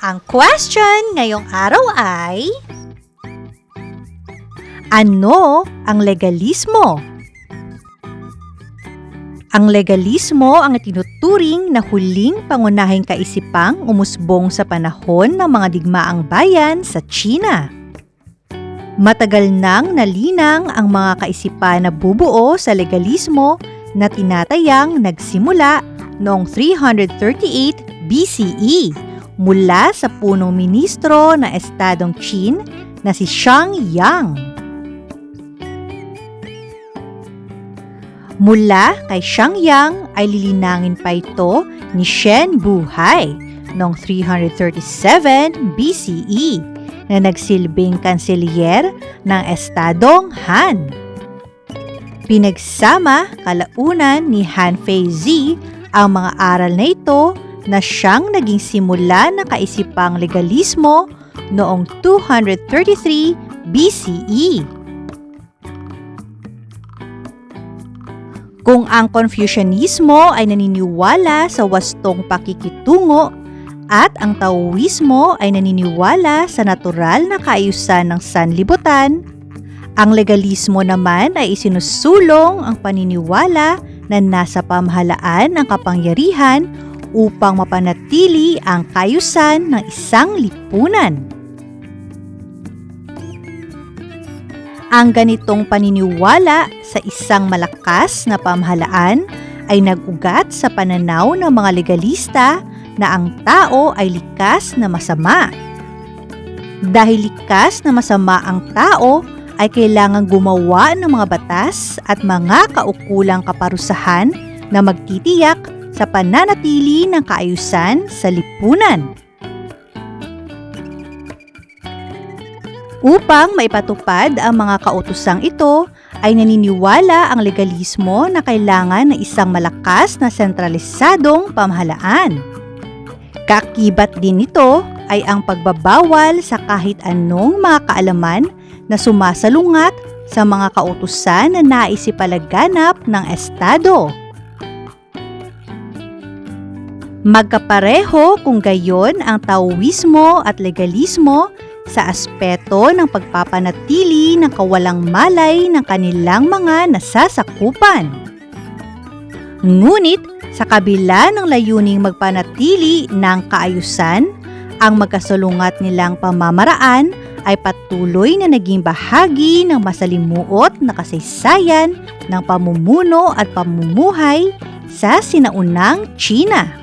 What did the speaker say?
Ang question ngayong araw ay Ano ang legalismo? Ang legalismo ang itinuturing na huling pangunahing kaisipang umusbong sa panahon ng mga digmaang bayan sa China. Matagal nang nalinang ang mga kaisipan na bubuo sa legalismo na tinatayang nagsimula noong 338 BCE mula sa punong ministro na Estadong Qin na si Shang Yang. Mula kay Shang Yang ay lilinangin pa ito ni Shen Buhai noong 337 BCE na nagsilbing kanselyer ng Estadong Han. Pinagsama kalaunan ni Han Feizi ang mga aral na ito na siyang naging simula ng kaisipang legalismo noong 233 BCE. Kung ang Confucianismo ay naniniwala sa wastong pakikitungo at ang Taoismo ay naniniwala sa natural na kaayusan ng sanlibutan, ang legalismo naman ay isinusulong ang paniniwala na nasa pamahalaan ang kapangyarihan upang mapanatili ang kayusan ng isang lipunan. Ang ganitong paniniwala sa isang malakas na pamahalaan ay nag-ugat sa pananaw ng mga legalista na ang tao ay likas na masama. Dahil likas na masama ang tao, ay kailangang gumawa ng mga batas at mga kaukulang kaparusahan na magtitiyak sa pananatili ng kaayusan sa lipunan. Upang maipatupad ang mga kautosang ito, ay naniniwala ang legalismo na kailangan ng isang malakas na sentralisadong pamahalaan. Kakibat din nito ay ang pagbabawal sa kahit anong mga kaalaman na sumasalungat sa mga kautusan na naisipalaganap ng Estado. Magkapareho kung gayon ang Taoismo at legalismo sa aspeto ng pagpapanatili ng kawalang malay ng kanilang mga nasasakupan. Ngunit sa kabila ng layuning magpanatili ng kaayusan, ang magkasalungat nilang pamamaraan ay patuloy na naging bahagi ng masalimuot na kasaysayan ng pamumuno at pamumuhay sa sinaunang China.